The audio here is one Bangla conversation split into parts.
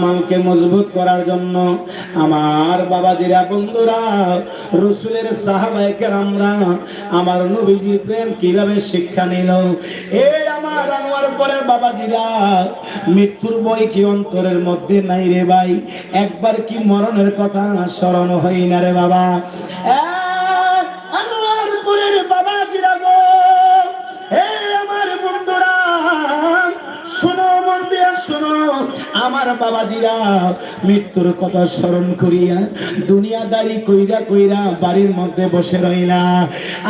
আমাকে মজবুত করার জন্য আমার বাবাজিরা বন্ধুরা রসুলের সাহাবাইকে আমরা আমার নবীজির প্রেম কীভাবে শিক্ষা নিল? এ আমার আনোয়ার পরের বাবাজিরা মৃত্যুর বই কি অন্তরের মধ্যে নাই রে ভাই? একবার কি মরণের কথা স্মরণ হই না রে বাবা? এ, শোনো, আমার বাবাজিরা মৃত্যুর কথা স্মরণ করিয়া দুনিয়াদারি কইরা কইরা বাড়ির মধ্যে বসে রইলা।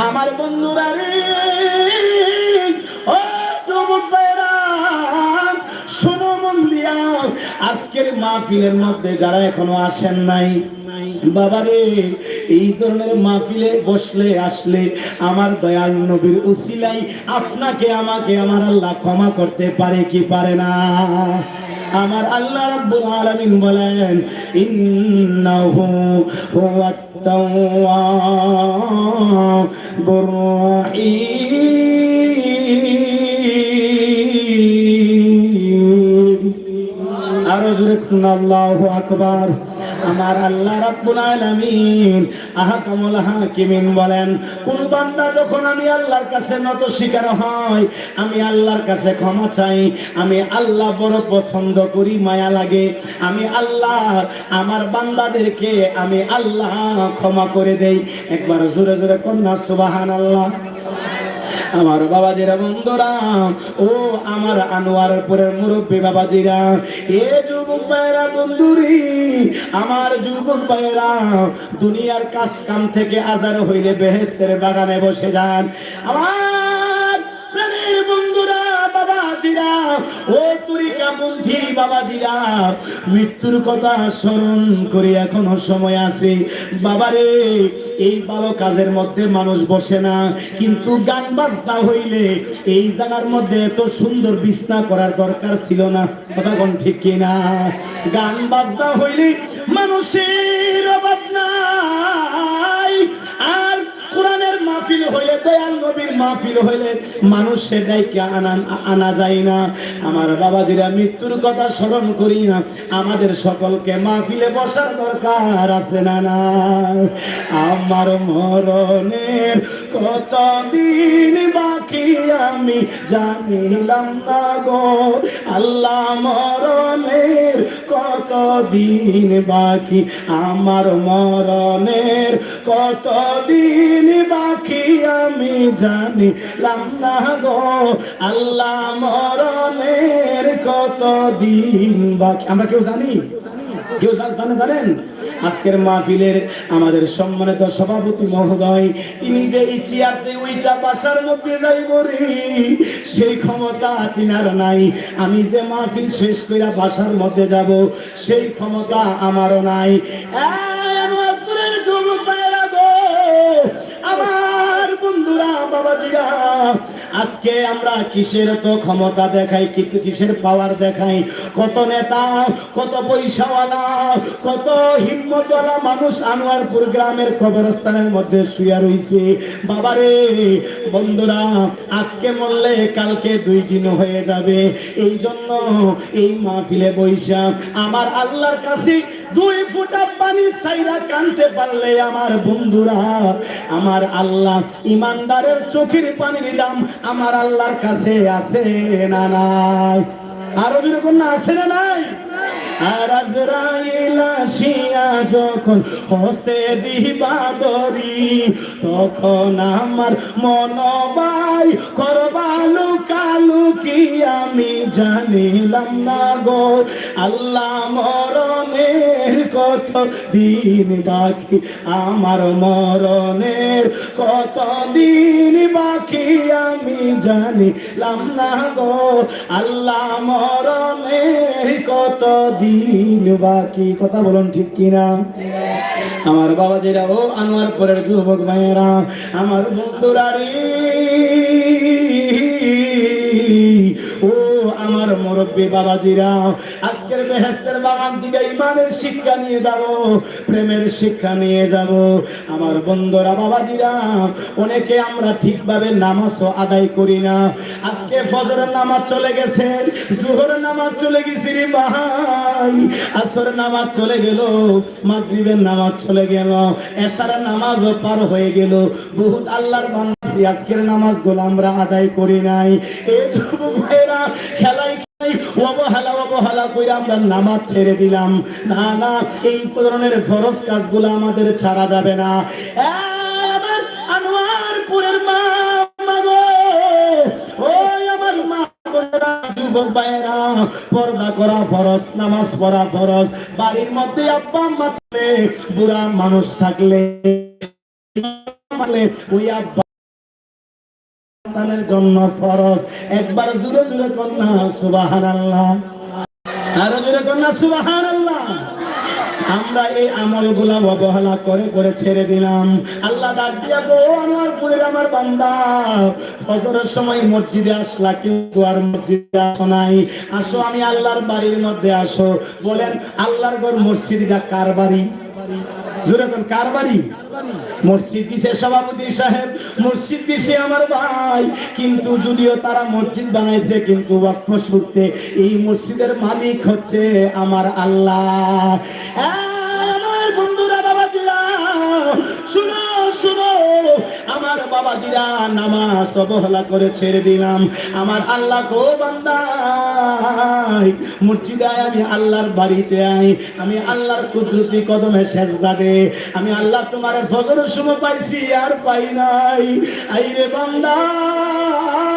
আমার বন্ধুরা রে, ও দিয়া আজকের মাহফিলের মধ্যে যারা এখনও আসেন নাই, বাবারে, এই ধরনের মাহফিলে বসলে, আসলে আমার দয়াল নবীর উসিলাই আপনাকে, আমাকে, আমার আল্লাহ ক্ষমা করতে পারে কি পারে না? আমার আল্লাহ রাব্বুল আলামিন বলেন, ইন্নাহু হুয়াত তাওয়াবুর রহিম আল্লাহু আল্লাহ কোন বান্দা যখন আমি আল্লাহর কাছে নত স্বীকার হয়, আমি আল্লাহর কাছে ক্ষমা চাই, আমি আল্লাহ বড় পছন্দ করি, মায়া লাগে, আমি আল্লাহ, আমার বান্দাদেরকে আমি আল্লাহ ক্ষমা করে দেই। একবার জোরে জোরে কন্যা সুবহানাল্লাহ। আমার বাবাজিরা বন্ধুরা, ও আমার আনোয়ারপুরের মুরব্বী বাবাজিরা, এ যুবক ভাইরা বন্ধুরি, আমার যুবক ভাইরা দুনিয়ার কাজ কাম থেকে আজার হইলে বেহেস্তের বাগানে বসে যান। আমার বাবাজিরা, ও বাবাজিরা। মৃত্যুর কথা স্মরণ করে এখনও সময় আছে। বাবারে, এই ভালো কাজের মধ্যে মানুষ বসে না, কিন্তু গান বাজনা হইলে এই জায়গার মধ্যে এত সুন্দর বিছনা করার দরকার ছিল না। কথা কোন ঠিক কিনা? গান বাজনা হইলে মানুষের অভাব নাই। আর কোরআনের মাহফিল হইলে দয়াল নবীর মাহফিল হইলে মানুষ সেটাইকে আনা আনা যায় না। আমার বাবাজিরা মৃত্যুর কথা স্মরণ করি না। আমাদের সকলকে মাহফিলে বসার দরকার আছে না না। আমার মরণের কত দিন বাকি আমি জানিলাম না গো। আল্লাহ মরণের কত দিন বাকি আমার মরণের কত দিন বাকি আমি জানিলাম না গো, আল্লাহ মরণের কত দিন বাকি। আমরা কেউ জানি? কেউ জানে জানেন? আজকের মাহফিলের আমাদের সম্মানিত সভাপতি মহোদয় তিনি যে চেয়ারতে ওইটা বাসার মধ্যে যাইব রে, সেই ক্ষমতা তিনার নাই। আমি যে মাহফিল শেষ করে বাসার মধ্যে যাব, সেই ক্ষমতা আমারও নাই। আজকে আমরা কিসের তো ক্ষমতা দেখাই, কিন্তু কিসের পাওয়ার দেখাই? কত নেতা, কত পয়সাওয়ালা, কত হিম্মতওয়ালা মানুষ আনোয়ারপুর গ্রামের কবরস্থানের মধ্যে শুয়ে রইছে। বাবারে, বন্ধুরা, আজকে মরলে কালকে দুই দিন হয়ে যাবে। এই জন্য এই মাহফিলে বৈশা আমার আল্লাহর কাছে দুই ফুটা পানি সাইরা কানতে পারলে আমার বন্ধুরা, আমার আল্লাহ ইমানদারের চোখের পানির দাম আমার আল্লাহর কাছে আছে না নাই? আরও যেরকম না, আছে না নাই? আর যখন হস্তে তখন আমার মনবাই কি আমি জানিলাম না গো। আল্লাহ মরণের কত দিন বাকি, আমার মরণের কত দিন বাকি, আমি জানিলাম না গো। আল্লাহ মরণের কত দিন বাকি কথা বলুন ঠিক কিনা? আমার বাবা যেরা ও আনোয়ার পরের যুবক ভাইয়েরা আমার বন্ধুরা রে। আমার মুরব্বী বাবাজিরা, আজকের বাগান থেকে ইমানের শিক্ষা নিয়ে যাব, প্রেমের শিক্ষা নিয়ে যাব। আমার বন্ধুরা, বাবাজিরা, অনেকে আমরা ঠিকভাবে নামাজও আদায় করি না। আজকে নামাজ চলে গেছে, জোহরের নামাজ চলে গেছে রে ভাই। আসরের নামাজ চলে গেল, মাগরিবের নামাজ চলে গেল নামাজও পার হয়ে গেল। বহুত আল্লাহর বান্দাছি, আজকের নামাজগুলো আমরা আদায় করি নাই। এই ভাইরা খেলাই অবহেলা অবহেলা করে আমরা নামাজ ছেড়ে দিলাম। না না, এই ধরনের কাজগুলো আমাদের ছাড়া যাবে না। আনোয়ারপুরের মা পর্দা করা নামাজ পড়া ফরজ। বাড়ির মধ্যে আব্বা বুড়া মানুষ থাকলে ওই আব্বা সন্তানের জন্য ফরজ। একবার জুড়ে জুড়ে কন্যা সুবাহান আল্লাহ আরও জুড়ে কন্যা সুবাহান আল্লাহ আমরা এই অবহেলা করে করে ছেড়ে দিলাম। আল্লাহ ডাক দিয়া, গো আনোয়ারপুরের আমার বান্দা, ফজরের সময় মসজিদে আসলা, কিন্তু আর মসজিদে আসো নাই। আসো, আমি আল্লাহর বাড়ির মধ্যে আসো। বলেন, আল্লাহর ঘর মসজিদটা কার বাড়ি? মসজিদ সভাপতি সাহেব মসজিদ আমার ভাই। কিন্তু যদিও তারা মসজিদ কিন্তু সূত্রে এই মসজিদের মালিক হচ্ছে আমার আল্লাহ। আমার বাবাজিরা নামাজ অবহেলা করে ছেড়ে দিলাম। আমার আল্লাহ কো বান্দাই, মসজিদে আমি আল্লাহর বাড়িতে আই আমি আল্লাহর কুদরতি কদমে সেজদা দে। আমি আল্লাহ তোমার ফজরের সময় পাইছি, আর পাই নাই। আইরে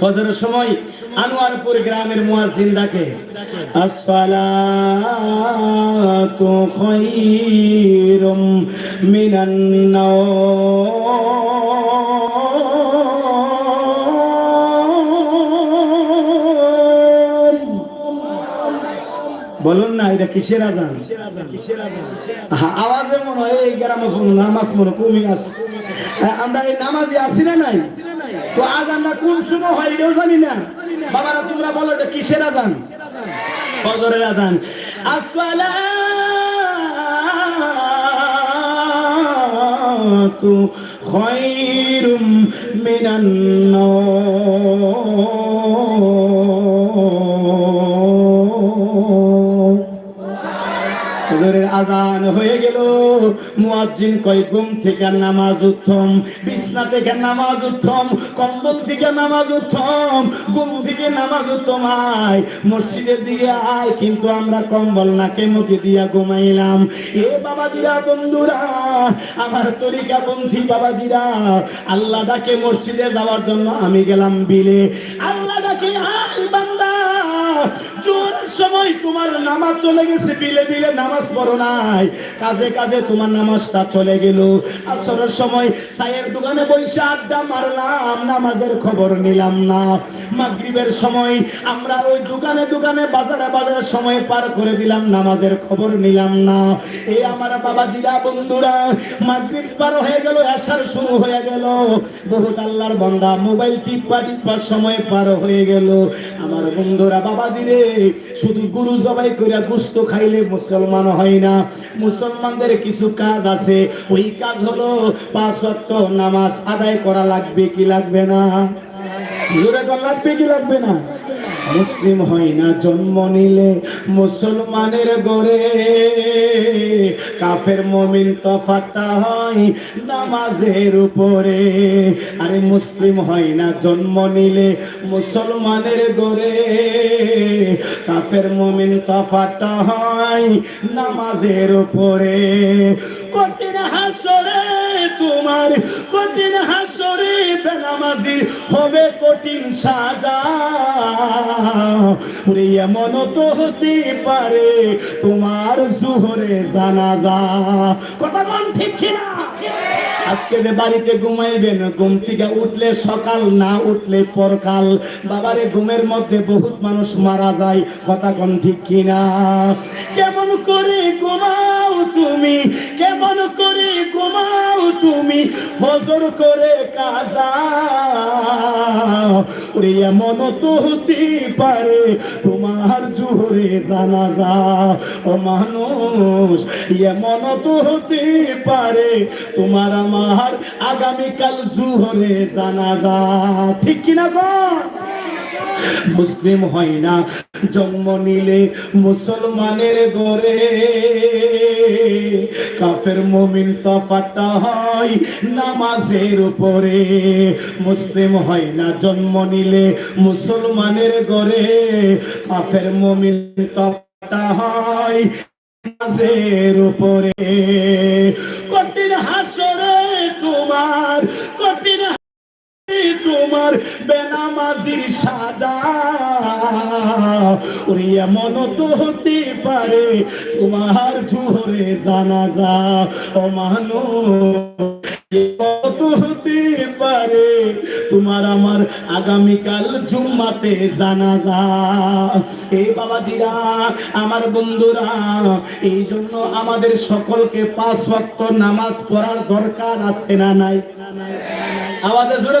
ফজরের সময় আনোয়ারপুর গ্রামের মুয়াজ্জিন ডাকে আসসালাতু খায়রুম মিনান বলুন না এটা কিসের আজান? আওয়াজে মনে হয় এই গ্রামে নামাজ মনে কমই আছে। হ্যাঁ, আমরা এই নামাজে আছি না নাই? তো আজানটা কোন সময় হয় এটাও জানি না। বাবারা, তোমরা বলো এটা কিসের আজান? ফজরের আজান। আসসালাতু খায়রুম মিনান ফজরের আজান হয়ে গেল। মুয়াজ্জিন কয়, ঘুম থেকে নামাজ উত্তম, বিছনা থেকে নামাজ উত্তম, কম্বল থেকে নামাজ উত্তম, ঘুম থেকে নামাজ উত্তম আয়, মসজিদের দিকে আয়, কিন্তু আমরা কম্বল নাকে মুখে দিয়া ঘুমাইলাম। এ বাবাজিরা, বন্ধুরা, আমার তরিকা বন্ধি বাবাজিরা, আল্লাহ ডাকে মসজিদে যাওয়ার জন্য আমি গেলাম বিলে। আল্লাহ ডাকে, আয় বান্দা সময় তোমার নামাজ চলে গেছে, বিলে বিলে নামাজ পড়ো নাই। কাজে কাজে তোমার নামাজটা চলে গেল। আসরের সময় চায়ের দোকানে বসে আড্ডা মারলাম, নামাজের খবর নিলাম না। মাগরিবের সময় আমরা ওই দোকানে দোকানে বাজারে বাজারে সময় পার করে দিলাম, নামাজের খবর নিলাম না। এই আমার বাবাজিরা, বন্ধুরা, মাগরিব পার হয়ে গেল এসার শুরু হয়ে গেল। বহুত আল্লাহর বান্দা, মোবাইল টিপা টিপার সময় পার হয়ে গেল। আমার বন্ধুরা বাবা বাবাজিরে শুধু গুরু জবাই করে গুস্ত খাইলে মুসলমান হয় না। মুসলমানদের কিছু কাজ আছে। ওই কাজ হলো পাঁচ ওয়াক্ত নামাজ আদায় করা লাগবে কি লাগবে না? লাগবে কি লাগবে না? মুসলিম হয় না, জন্ম নিলে মুসলমানের গড়ে। কাফের মমিন তফাটা হয় নামাজের উপরে। আরে মুসলিম হয় না, জন্ম নিলে মুসলমানের গড়ে। কাফের মমিন তফাটা হয় নামাজের উপরে। কঠিন হাসরে তোমার কঠিন হাসরে বেনামাজি হবে কঠিন সাজা। ওরে, এমন তো হতে পারে তোমার জোহরে জানাজা। কথা কোন ঠিক কিনা? আজকে যে বাড়িতে ঘুমাইবেন, ঘুম থেকে উঠলে সকাল, না উঠলে পরকাল। বাবারে, ঘুমের মধ্যে বহুত মানুষ মারা যায়, কথা কোন ঠিক কিনা? কেমন করে ঘুমাও তুমি? কেমন করে ঘুমাও তুমি? ফজর করে কাজা। ওরে, এমন তো হতে পারে তোমার জোরে জানাজা। ও মানুষ, এমন তো হতে পারে তোমার আমার আগামীকাল জুহরে জানাজা। ঠিক কিনা গো? মুসলিম হয় না, জন্ম নিলে মুসলমানের গরে কাফের মমিন তফাটা হয় নামাজের উপরে। মুসলিম হয় না, জন্ম নিলে মুসলমানের গরে কাফের মমিন তফাটা হয় নামাজের উপরে। তোমার বেনামাজির সাজা। ওরে, এমন তো হতে পারে তোমার জোহরে জানাজা। ও মানো তো হতে পারে তোমার আমার আগামীকাল জুম্মাতে জানাজা। বাবাজিরা, আমার বন্ধুরা, এই জন্য আমাদের সকলকে পাঁচ নামাজ পড়ার দরকার আছে না নাই? আমাদের জোরে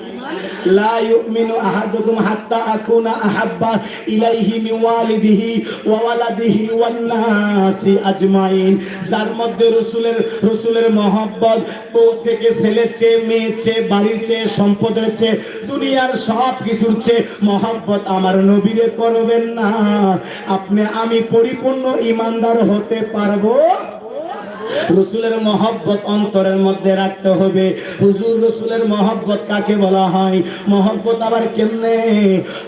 ইলাইহি ওয়ালিদিহি আজমাইন। মধ্যে থেকে চেয়ে চেয়ে চেয়ে, দুনিয়ার সব কিছুর চেয়ে মহব্বত আমার নবীরে করবেন না। আপনি, আমি পরিপূর্ণ ইমানদার হতে পারব? রসুলের মহব্বত অন্তরের মধ্যে রাখতে হবে। হুজুর রসুলের মহব্বত কাকে বলা হয়? মহব্বত আবার কেমনে?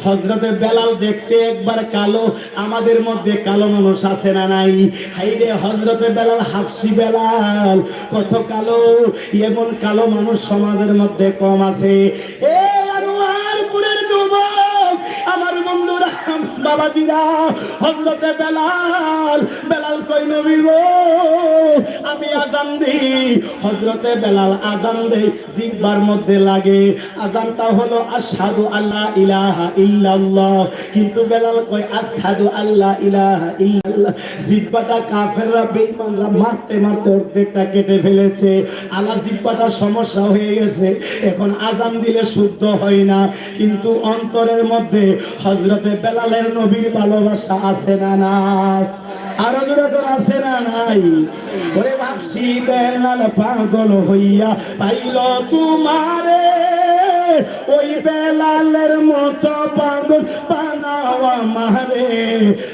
হজরতে বেলাল দেখতে একবার কালো, আমাদের মধ্যে কালো মানুষ আছে না নাই? হাইরে হজরতে বেলাল, হাফসি বেলাল, কত কালো? এমন কালো মানুষ সমাজের মধ্যে কম আছে। এ বাবাজিরা হজরতে বেলাল। বেলাল কই নবী গো? আমি আজান দিই। হজরতে বেলাল আজান দেই, জিব্বার মধ্যে লাগে। আজানটা হলো, আশহাদু আল্লাহ ইলাহা ইল্লাল্লাহ। কিন্তু বেলাল কয়, আশহাদু আল্লাহ ইলাহা ইল্লাল্লাহ। জিব্বাটা কাফেররা বেঈমানরা মারতে মারতে অর্ধেকটা কেটে ফেলেছে। আল্লাহ জিব্বাটা সমস্যা হয়ে গেছে। এখন আজান দিলে শুদ্ধ হয় না। কিন্তু অন্তরের মধ্যে হজরতে বেলালের নবীর ভালোবাসা আছে না না আরও যখন আছে না নাই? ওরে ভাবছি বেলাল পাগল হইয়া পাইল তোমারে। ওই বেলালের মতো পাগল বানাওয়া মারে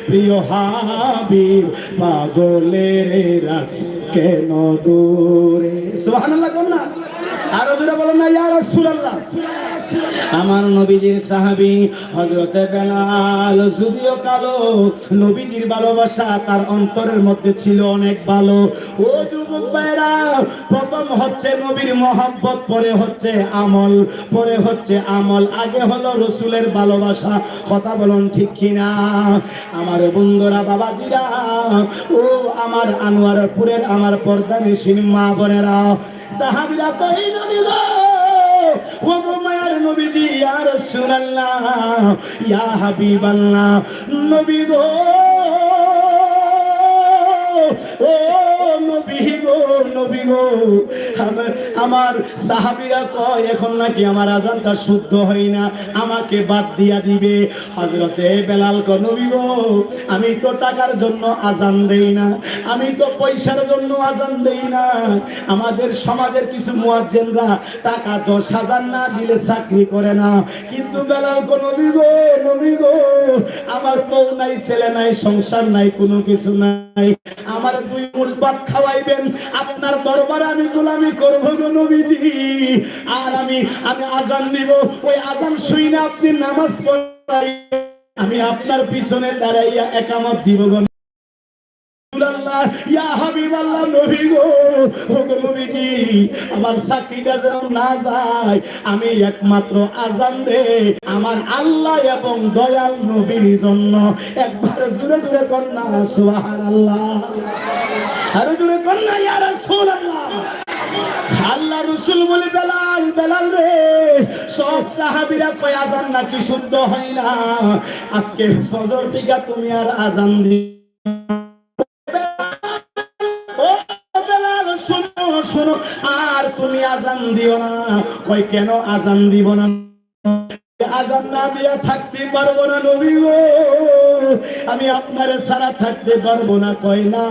প্রিয় হাবিব, পাগলের রাখ কেন দূরে? সুবহানাল্লাহ কোন না আরও দূরে বলেন না ইয়া রাসূলুল্লাহ। আমার নবীজির সাহাবী হজরতে বেলাল, যদিও কালো, নবীজির ভালোবাসা তার অন্তরের মধ্যে ছিল অনেক ভালো। ও যুবক ভাইরা, প্রথম হচ্ছে নবীর মহব্বত, পরে হচ্ছে আমল, পরে হচ্ছে আমল। আগে হলো রসুলের ভালোবাসা, কথা বলুন ঠিক কিনা? আমার বন্ধুরা, বাবাজিরা, ও আমার আনোয়ারপুরের, আমার পর্দা নিশিন মা বোনেরা, সাহাবিরা গো, ও নবীজি ইয়া রাসূলুল্লাহ ইয়া হাবিবাল্লাহ নবী গো। ও নবী গো নবী গো। আমার কয়, এখন নাকি আমার আজানটা শুদ্ধ না, আমাকে বাদ দিয়া দিবে। বেলাল নবী গো, আমি তো টাকার জন্য আজান দেই না, আমি তো পয়সার জন্য আজান দেই না। আমাদের সমাজের কিছু মুয়াজ্জিনরা টাকা দশ হাজার না দিলে চাকরি করে না। কিন্তু বেলাল কো নবী গো নবী গো, আমার বউ নাই, ছেলে নাই, সংসার নাই, কোনো কিছু নাই। আমার দুই মূল ভাত খাওয়াইবেন। আপনার দরবারে আমি গোলামি করব গো নবীজি। আর আমি আমি আজান দিব ওই আজান শুই না আপনি নামাজ পড়াই আমি আপনার পিছনে দাঁড়াইয়া একামত দিব আমার আল্লাহ এবং দয়াল নবীর জন্য একবার জুড়ে জুড়ে কন্যা, সুবহানাল্লাহ। আরও জুড়ে কন্যা রাসূলুল্লাহ। আল্লাহ রসুল বলে, বেলাল বেলাল রে, সব সাহাবিরা কয়, আজান নাকি শুদ্ধ হয় না? আজকে ফজর থেকে তুমি আর আজান দি দিও না। কই কেন আজান দিব না? আজান না দিয়া থাকতে পারব না নবী আমি আপনার সারা থাকতে পারব না, কয় না।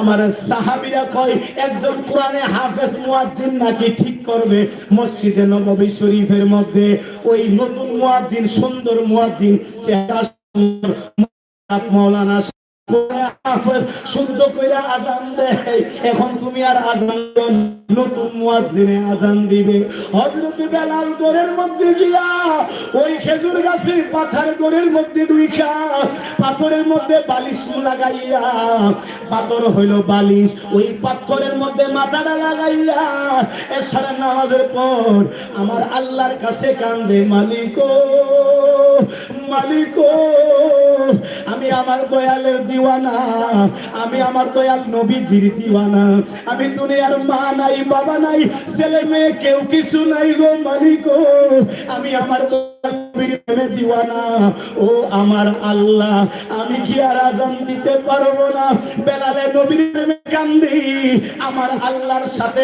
আমার সাহাবিরা কয়, একজন কোরআনে হাফেজ মুয়াজ্জিন নাকি ঠিক করবে মসজিদে নববী শরীফের মধ্যে? ওই নতুন মুয়াজ্জিন, সুন্দর মুয়াজ্জিন, চেহারা হাফেজ শুদ্ধ আজান দেয় এখন তুমি আর আজান নতুন মুয়াজ্জিনে আজান দিবে। হযরত বেলাল গোরের মধ্যে গিয়া ওই খেজুর গাছের পাথার গোরের মধ্যে পাথরের মধ্যে বালিশ লাগাইয়া, পাথর হইল বালিশ, ওই পাথরের মধ্যে মাথাটা লাগাইয়া এসারা নামাজের পর আমার আল্লাহর কাছে কান্দে, মালিক মালিক, আমি আমার দয়ালের দিওয়ানা, আমি আমার দয়াল নবীজির দিওয়ানা। আমি দুনিয়ার মা নাই, বাবা নাই, ছেলে মেয়ে কেউ কিছু নাই গো মালিক। আমি আমার দিওয়ানা। ও আমার আল্লাহ, আমি কি আর আজান দিতে পারব না? বেলালে নবীর প্রেমে কান্দি, আমার আল্লাহর সাথে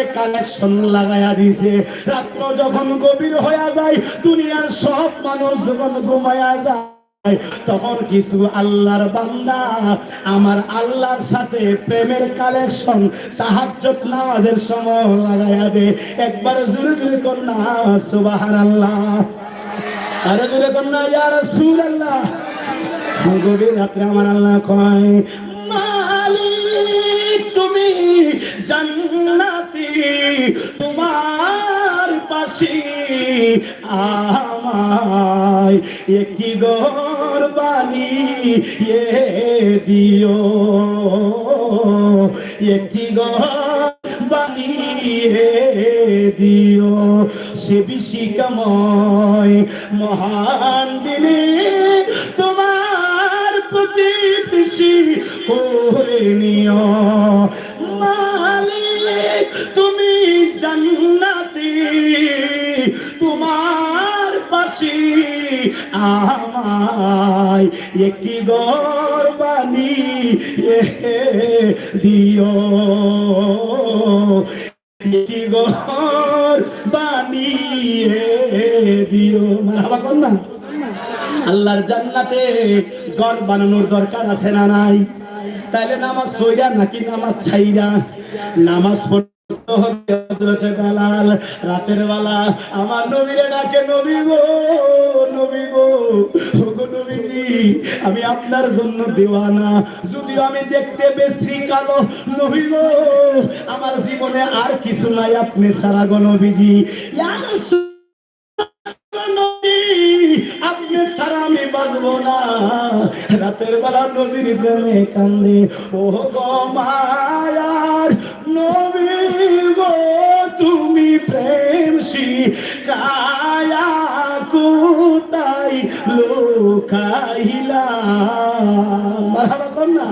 দিছে। রাত্র যখন গভীর হয়ে যায়, দুনিয়ার সব মানুষ যখন ঘুমায়া যায়, তখন কিছু আল্লাহর বান্দা আমার আল্লাহর সাথে প্রেমের কালেকশন তাহাজ্জুদ নামাজের সময় লাগায়া দে একবার জুড়ে জুড়ে কন্যা সুবহানাল্লাহ। আরে জুড়ে কন্যা ইয়া রাসূলুল্লাহ। গভীর রাত্রে আমার আল্লাহ কয়, মালিক তুমি জান্নাতি, তোমার পাশে আমায় একটি ঘর বানিয়ে দিও। একটি ঘর বানিয়ে দিও। সে বিশিকাময় মহান দিনে তোমার প্রতি বেশি করে নিও। তুমি জান্নাতি। তোমার পাশে আমায় একটি ঘর বানিয়ে দিও। ঘর বানিয়ে দিও। কর না? আল্লাহর জান্নাতে ঘর বানানোর দরকার আছে না নাই? তাইলে নামাজ সইরা নাকি নামাজ ছাইরা? নামাজ রাতের বেলা আমার নবীরে ডাকে নবী গো নবী গো নবীজি আমি আপনার জন্য দেওয়ানা যদিও আমি দেখতে বেশি কালো নবী গো আমার জীবনে আর কিছু নাই আপনি সারা গো নবীজি আপনি ছাড়া আমি বাঁচবো না রাতের বেলা নবীর প্রেমে কান্দে। ও গো মায়ার নবী গো তুমি প্রেম শিখায়া কোথায় লোকাইলা? মারহাবা না।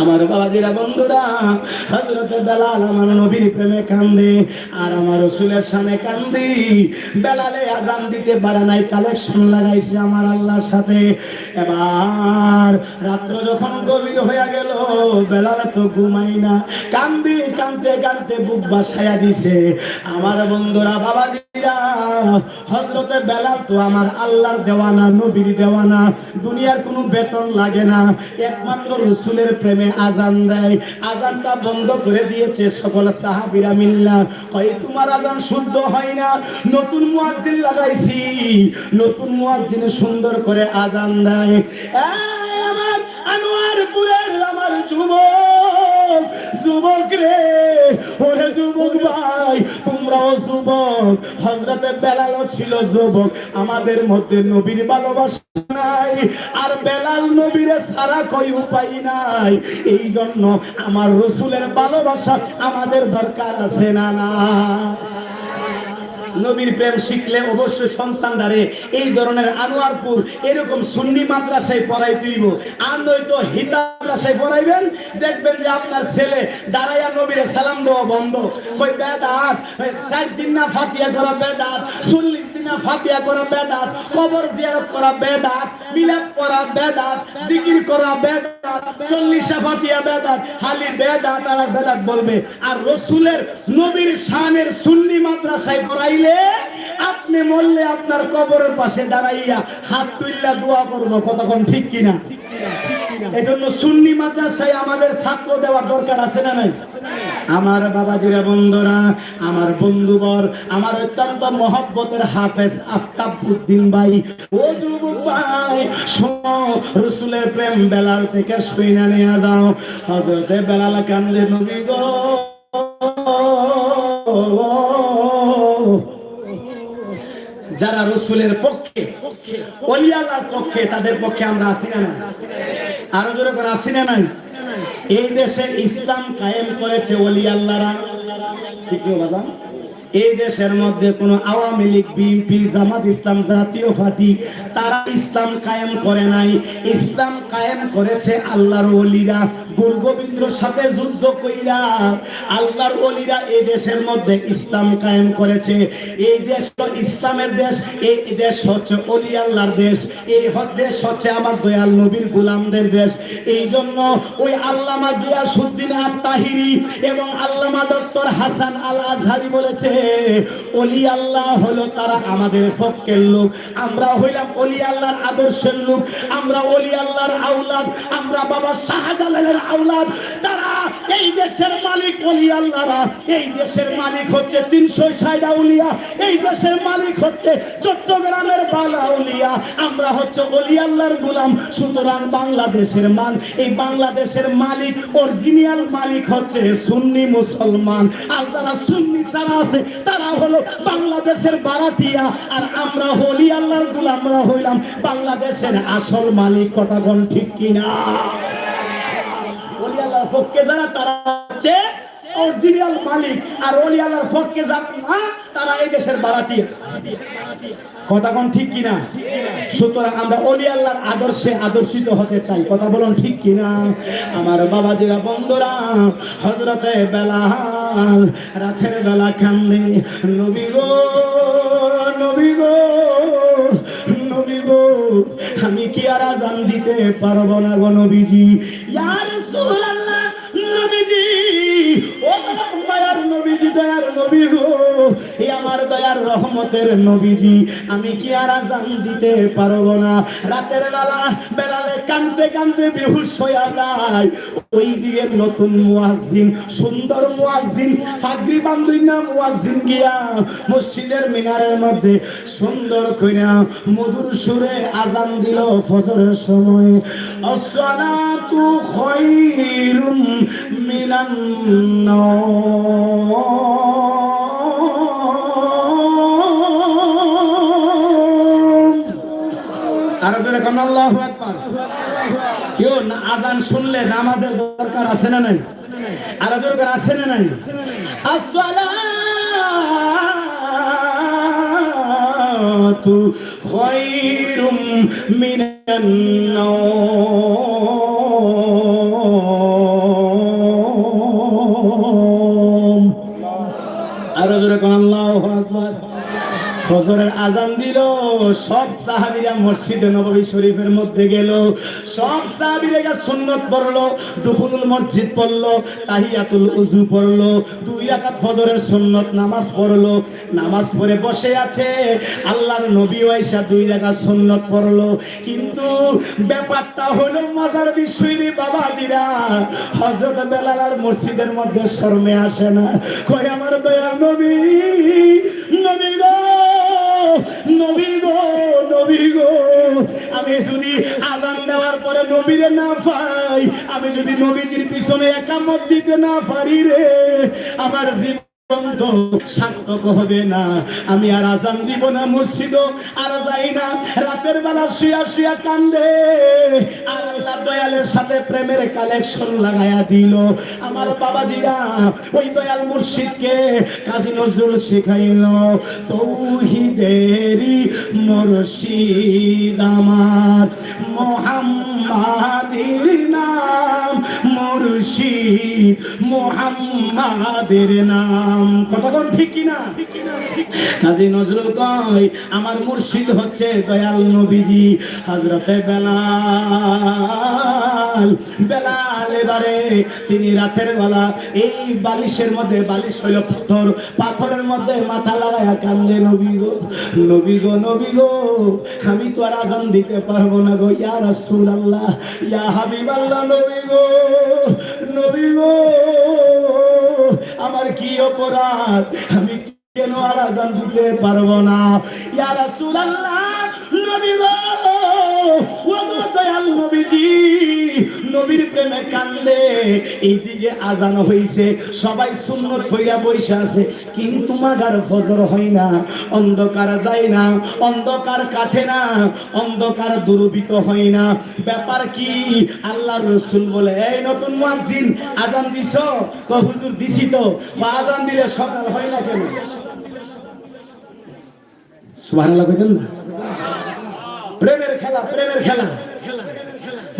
আমার বাবাজিরা বন্ধুরা হজরতে বেলাল আমার নবীর প্রেমে কান্দে, আর আমার রসুলের সামনে কান্দি। বেলালে আজান দিতে পারে নাই কালেকশন লাগাইছে আমার আল্লাহর সাথে। এবার রাত্র যখন গভীর হয়ে গেল, বেলালে তো ঘুমাই না। কান্দি কানতে কানতে বুক বাসায়া দিছে। আমার বন্ধুরা, বাবাজিরা হজরতে বেলাল তো আমার আল্লাহর দেওয়ানা, নবীর দেওয়ানা, দুনিয়ার কোনো বেতন লাগে না। একমাত্র রসুলের প্রেমে আজান দেয়। আজানটা বন্ধ করে দিয়েছে সকল সাহাবিরা মিল্লা। কয়, তোমার আজান শুদ্ধ হয় না? নতুন মুয়াজ্জিন লাগাইছি। নতুন মুয়াজ্জিন সুন্দর করে আজান দেয়। আমার আনোয়ারপুরের আমার যুবক! যুবক রে। ওরে যুবক ভাই, তোমরাও যুবক। হজরতে বেলালও ছিল যুবক। আমাদের মধ্যে নবীর ভালোবাসা নাই, আর বেলাল নবীরে সারা কই উপায় নাই? এই জন্য আমার রসুলের ভালোবাসা আমাদের দরকার আছে না না? নবীর প্রেম শিখলে অবশ্যই সন্তান সন্তানদারে এই ধরনের আনোয়ারপুর এরকম সুন্নি মাদ্রাসায় পড়াই দিব। আর নয়তো হিতা মাদ্রাসায় পড়াইবেন। দেখবেন যে আপনার ছেলে দাঁড়াইয়া নবীরে সালাম দেওয়া বন্ধ। কই বেদাত চার দিন না ফাতিয়া করা বেদাত, চল্লিশ দিন না ফাতিয়া করা বেদাত, কবর জিয়ারত করা বেদাত, মিলাদ করা বেদাত, জিকির করা বেদাত, চল্লিশা ফাতিয়া বেদাত, হালি বেদাত আর বেদাত বলবে। আর রসুলের নবীর শানের সুন্নি মাদ্রাসায় পড়াইলে আপনি মরলে আপনার কবরের পাশে দাঁড়াইয়া হাত তুললা দোয়া করব। কতক্ষণ ঠিক কিনা? এজন্য সুন্নি মাদ্রাসায় আমাদের ছাত্র দেওয়ার দরকার আছে না নাই? আমার বাবাজিরা বন্ধুরা, আমার বন্ধুবর, আমার অত্যন্ত মহব্বতের হাফেজ আফতাব উদ্দিন ভাই। ও যুবক ভাই, শোনো, রসুলের প্রেম বেলাল থেকে শুইনা নিয়ে যাও। হজরতে বেলাল কান্দে, নবী গো। রসুলের পক্ষে অলিয়ালার পক্ষে তাদের পক্ষে আমরা আসি না আরও জোরে করে আসি না নাই? এই দেশে ইসলাম কায়েম করেছে অলিয়াল্লারা ঠিক বাবা এই দেশের মধ্যে কোনো Awami League, BNP, Jamaat Islam, Jatiya party, তারা ইসলাম কায়েম করে নাই। ইসলাম কায়েম করেছে আল্লাহর ওলিরা। গুরু গোবিন্দর সাথে যুদ্ধ কইরা আল্লাহর ওলিরা এই দেশের মধ্যে ইসলাম কায়েম করেছে। এই দেশ তো ইসলামের দেশ, এই দেশ হচ্ছে অলি আল্লাহর দেশ। এই দেশ হচ্ছে আমার দয়াল নবীর গোলামদের দেশ। এই জন্য ওই আল্লামা গিয়াসুদ্দিন আত তাহিরি এবং আল্লামা ডক্টর হাসান আল আজহারি বলেছে অলি আল্লাহ হলো তারা আমাদের ফকের লোক। আমরা হইলাম অলি আল্লাহর আদর্শের লোক। আমরা অলি আল্লাহর আউলাদ আমরা বাবা শাহজালালের আউলাদ তারা এই দেশের মালিক অলি আল্লাহরা, এই দেশের মালিক হচ্ছে তিনশো ষাট আউলিয়া, এই দেশের মালিক হচ্ছে চট্টগ্রামের বালা উলিয়া আমরা হচ্ছে অলি আল্লাহর গোলাম, সুতরাং বাংলাদেশের মান, এই বাংলাদেশের মালিক অরিজিনাল মালিক হচ্ছে সুন্নি মুসলমান। আর যারা সুন্নি ছাড়া আছে, তারা হলো বাংলাদেশের বারাটিয়া আর আমরা হলি আল্লাহর গোলামরা হইলাম বাংলাদেশের আসল মালিক কথা ঠিক কিনা? পক্ষে যারা, তারা হচ্ছে অরিজিনাল মালিক। আর অলি আল্লাহর পক্ষে যারা না তারা এই দেশের বারাটিয়া কথা কোন ঠিক কিনা? সুতরাং আমরা অলি আল্লাহর আদর্শে আদর্শিত হতে চাই। কথা বলুন ঠিক কিনা? আমার বাবাজিরা, বন্ধুরা হজরতে বেলাল, রাতের বেলা কান্দে, নবী গো নবী গো নবী গো, আমি কি আর আজান দিতে পারব না গো নবীজি? ইয়া নবী গো এই আমার দয়ার রহমতের নবীজি, আমি কি আর আজান দিতে পারব না? রাতের বেলা বেলালে কানতে কানতে বেহুশ হয়ে যায়। ওই দিকে নতুন মুয়াজ্জিন, সুন্দর মুয়াজ্জিন, ফাগরি বান্ধুই না মুয়াজ্জিন গিয়া মসজিদের মিনারের মধ্যে সুন্দর কইরা মধুর সুরে আজান দিল ফজরের সময়। আসসালাতু খায়রুম মিনান নাওম কোন আল্লাহু কেউ আজান শুনলে নামাজের দরকার আছে না নাই? আর জোরে করে আছে না নাই? আসসালাতু খায়রুম মিনান আর জোরে কোন, আল্লাহু আকবার। ফজরের আজান দিল। সব সাহাবীরা মসজিদে নববী শরীফের মধ্যে গেল। সব সাহাবীরা সুন্নত পড়ল, দুখুলুল মসজিদ পড়ল, তাহিয়াতুল উজু পড়ল, দুই রাকাত ফজরের সুন্নত নামাজ পড়ল। নামাজ পড়ে বসে আছে, আল্লাহর নবী ওয়াইসা দুই রাকাত সুন্নত পড়ল। কিন্তু ব্যাপারটা হলো মজার বিষয় রে বাবাজিরা, হযরত বেলাল আর মসজিদের মধ্যে শর্মে আসে না। কই আমার দয়া নবী নবী নবী গো, নবী আমি যদি আজান দেওয়ার পরে নবীরে না পাই, আমি যদি নবীজির পিছনে একামত দিতে না পারি রে, আমার জীবন আমি আর আজান দিব না মসজিদ আর যাই না। রাতের বেলা শুয়া শুয়া কান্দে। আর আল্লাহ দয়ালের সাথে প্রেমের কালেকশন লাগায়া দিল। আমার বাবাজিরা ওই দয়াল মুর্শিদকে কাজী নজরুল শিখাইল, তৌহিদেরি মুর্শিদ আমার মোহাম্মাদির নাম, মুর্শিদ মোহাম্মাদের নাম। কতক্ষণ ঠিক কিনা? কাজী নজরুল কয়, আমার মুর্শিদ হচ্ছে দয়াল নবীজি হজরতে বেলাল। বেলাল এবারে তিনি রাতের বেলা এই বালিশের মধ্যে, বালিশ হইল পাথর, পাথরের মধ্যে মাথা লাগায়া কান্দে, নবী গো নবী গো নবী গো, আমি তো আর আজান দিতে পারব না গো, ইয়া রাসূলুল্লাহ, ইয়া হাবিবাল্লাহ, নবী গো নবী গো আমার কি অপরাধ? আমি কেন আর আজান দিতে পারব না? ইয়া রাসূলুল্লাহ, নবী গো, ও দয়াল নবীজি। নবীর প্রেমে কান্দে। এইদিকে আজান হইছে, সবাই সুন্নত হইয়া বইসা আছে। কিন্তু মাগার ফজর হয় না, অন্ধকার যায় না, অন্ধকার কাটে না, অন্ধকার দুরবিত হয় না। ব্যাপার কি? আল্লাহ রসুল বলে, এই নতুন মুয়াজ্জিন, আজান দিছ? তো হুজুর, দিছি তো। বা আজান দিলে সকাল হয় না কেন? সুবহানাল্লাহ কইতেন না? প্রেমের খেলা প্রেমের খেলা।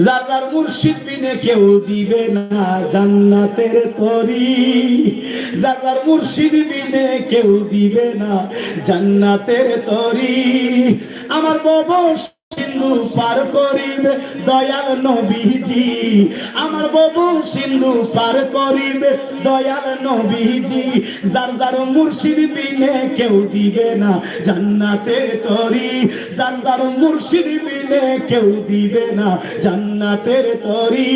যার যার মুর্শিদ বিনে কেউ দিবে না জান্নাতের তরি। যার যার মুর্শিদ বিনে কেউ দিবে না জান্নাতের তরি। আমার বাবা সিন্ধু পার করিবে, দয়াল নবীজি। আমার বাবু সিন্ধু পার করিবে, দয়াল নবীজি। যার যার মুর্শিদ বিনে কেউ দিবে না জান্নাতের তরি। যার যার মুর্শিদ বিনে কেউ দিবে না জান্নাতের তরি।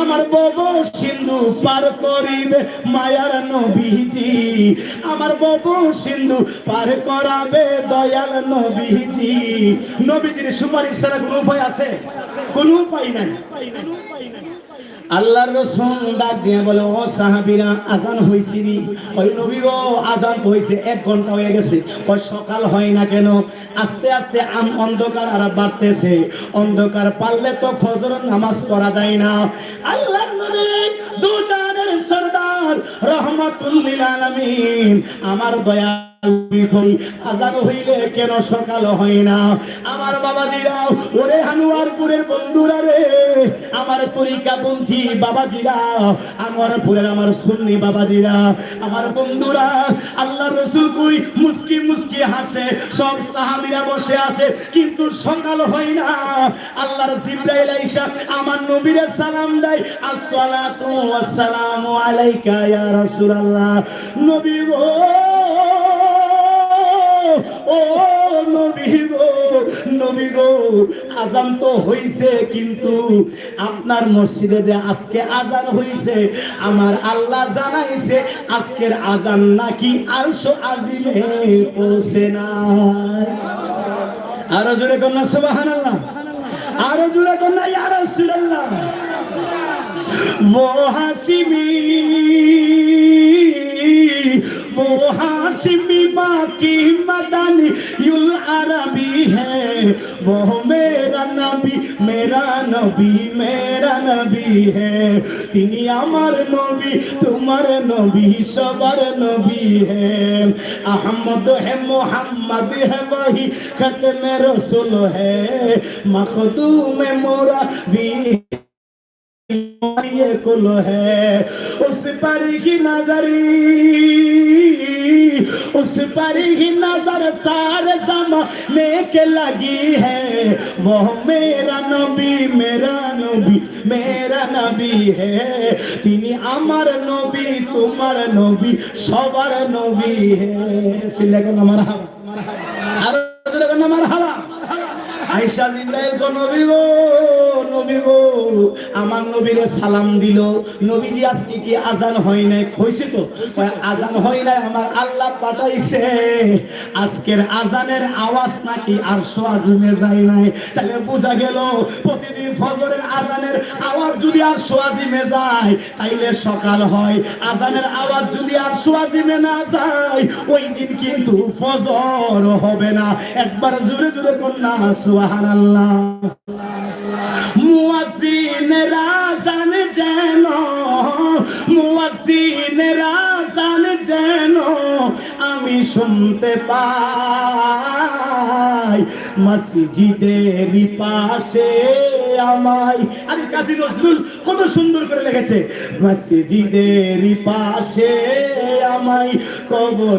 আমার বাবু সিন্ধু পার করিবে, মায়ার নবীজি। আমার বাবু সিন্ধু পার করাবে, দয়াল নবীজি। নবীজির উপায় আছে? উপায় নাই। আল্লাহর রসুল ডাক দিয়ে বলে, ও সাহাবিরা, আজান ওই নবী আজান হয়েছে এক ঘণ্টা হয়ে গেছে। ওই সকাল হয় না কেন? আস্তে আস্তে আম অন্ধকার আর বাড়তেছে। অন্ধকার পারলে তো ফজর নামাজ করা যায় না। আল্লাহর নবী সরদার রহমাতুল্লিল আলামিন, আমার দয়া সকাল হয় না? আমার সুন্নি বাবাজিরা, আমার বন্ধুরা, আল্লাহ রসুল কুই হাসে, সব সাহাবিরা বসে আছে, কিন্তু সকাল হয় না। আল্লাহর জিব্রাইল আমার নবীরে সালাম দেয় ওয়াসসালামু আলাইকা নবী গো! ও নবী গো নবী গো আজান তো হইছে কিন্তু আপনার মসজিদে যে আজকে আজান হইছে আমার আল্লাহ জানাইছে আজকের আজান নাকি আরশো আজিমে পৌঁছে না আরো জোরে কন্যা সুবহানাল্লাহ আরো জোরে কন্যা ইয়া রাসূলুল্লাহ वो हासिमी वो हासिमी बाकी मदनी युल अरबी है वो मेरा नबी मेरा नबी मेरा नबी है তিনি আমার নবী তোমার নবী সবার নবী হে আহমদ হে মোহাম্মদ হে वही खत्म रसूल है मखदूम मोरा भी ये कुल है उस पर ही नजरी उस पर ही नजर सारे जमाने के लगी है वो मेरा नबी मेरा नबी मेरा নবী হে তিনি আমার নবী তোমার নবী সবার নবী হে সিলেকন আমার হাওয়া আর আমার হাওয়া আইসা জিব্রাইল কো নবী গো নবী আমার নবীরে সালাম দিল। নবীজি আজকে কি আজান হয় নাই? হয়েছে তো? আজান হয় নাই, আমার আল্লাহ পাঠাইছে। আজকের আজানের আওয়াজ নাকি আর সোয়াজমে যায় নাই। তাহলে বোঝা গেল, প্রতিদিন ফজরের আজানের আওয়াজ যদি আর সোয়াজিমে যায়, তাইলে সকাল হয়। আজানের আওয়াজ যদি আর না যায়, ওই দিন কিন্তু ফজর হবে না। একবার জুড়ে জুড়ে কন্যা, সুবহানাল্লাহ। আমি শুনতে পাই। মসজিদের পাশে আমায় আরে কাজী নজরুল, কত সুন্দর করে লিখেছে মসজিদের পাশে আমায় কবর